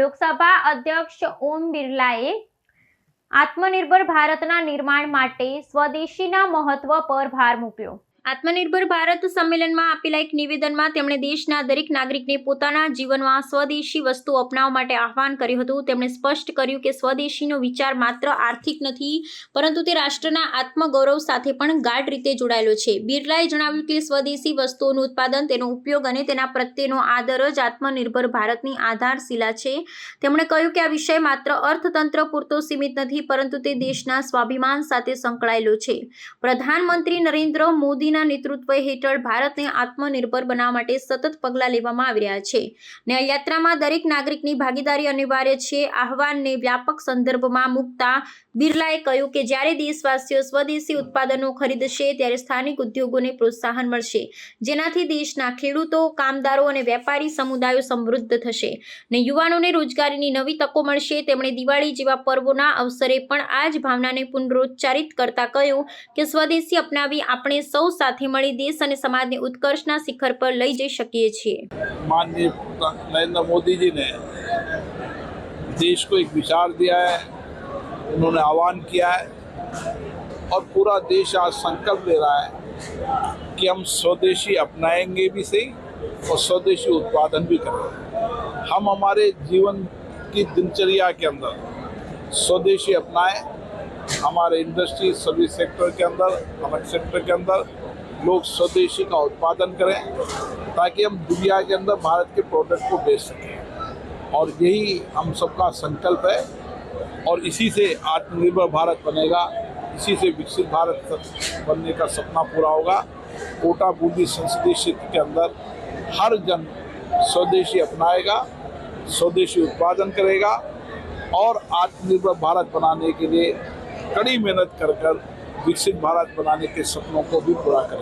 લોકસભા અધ્યક્ષ ઓમ બિરલાએ આત્મનિર્ભર ભારતના નિર્માણ માટે સ્વદેશીના મહત્વ પર ભાર મૂક્યો. આત્મનિર્ભર ભારત સંમેલનમાં આપેલા એક નિવેદનમાં તેમણે દેશના દરેક નાગરિકને પોતાના જીવનમાં સ્વદેશી વસ્તુ અપનાવવા માટે આહવાન કર્યું હતું. તેમણે સ્પષ્ટ કર્યું કે સ્વદેશીનો વિચાર માત્ર આર્થિક નથી, પરંતુ તે રાષ્ટ્રના આત્મગૌરવ સાથે પણ ગાઢ રીતે જોડાયેલો છે. બિરલાએ જણાવ્યું કે સ્વદેશી વસ્તુઓનું ઉત્પાદન, તેનો ઉપયોગ અને તેના પ્રત્યેનો આદર જ આત્મનિર્ભર ભારતની આધારશિલા છે. તેમણે કહ્યું કે આ વિષય માત્ર અર્થતંત્ર પૂરતો સીમિત નથી, પરંતુ તે દેશના સ્વાભિમાન સાથે સંકળાયેલો છે. પ્રધાનમંત્રી નરેન્દ્ર મોદીના નેતૃત્વ હેઠળ ભારતને આત્મનિર્ભર બનાવવા માટે સતત પગલાં લેવામાં આવી રહ્યા છે. ને આ યાત્રામાં દરેક નાગરિકની ભાગીદારી અનિવાર્ય છે. આહવાનને વ્યાપક સંદર્ભમાં મૂકતા બિરલાએ કહ્યું કે જ્યારે દેશવાસીઓ સ્વદેશી ઉત્પાદનો ખરીદશે ત્યારે સ્થાનિક ઉદ્યોગોને પ્રોત્સાહન મળશે, જેનાથી દેશના ખેડૂતો, કામદારો અને વેપારી સમુદાયો સમૃદ્ધ થશે ને યુવાનોને રોજગારીની નવી તકો મળશે. તેમણે દિવાળી જેવા પર્વોના અવસરે પણ આ જ ભાવનાને પુનરોચ્ચારિત કરતા કહ્યું કે સ્વદેશી અપનાવી આપણે સૌ સાથે મળી દેશ અને સમાજને ઉત્કર્ષના શિખર પર લઈ જઈ શકીએ છીએ माननीय नरेंद्र मोदी जी ने देश को एक विचार दिया है उन्होंने आह्वान किया है और पूरा देश आज संकल्प ले रहा है कि हम स्वदेशी अपनाएंगे भी सही और स्वदेशी उत्पादन भी करेंगे हम हमारे जीवन की दिनचर्या के अंदर स्वदेशी अपनाएं हमारे इंडस्ट्री सर्विस सेक्टर के अंदर, हमारे सेक्टर के अंदर लोग स्वदेशी का उत्पादन करें ताकि हम दुनिया के अंदर भारत के प्रोडक्ट को बेच सकें। और यही हम सबका संकल्प है और इसी से आत्मनिर्भर भारत बनेगा, इसी से विकसित भारत बनने का सपना पूरा होगा। कोटा बूंदी संसदीय क्षेत्र के अंदर हर जन स्वदेशी अपनाएगा, स्वदेशी उत्पादन करेगा और आत्मनिर्भर भारत बनाने के लिए कड़ी मेहनत कर कर विकसित भारत बनाने के सपनों को भी पूरा करेगा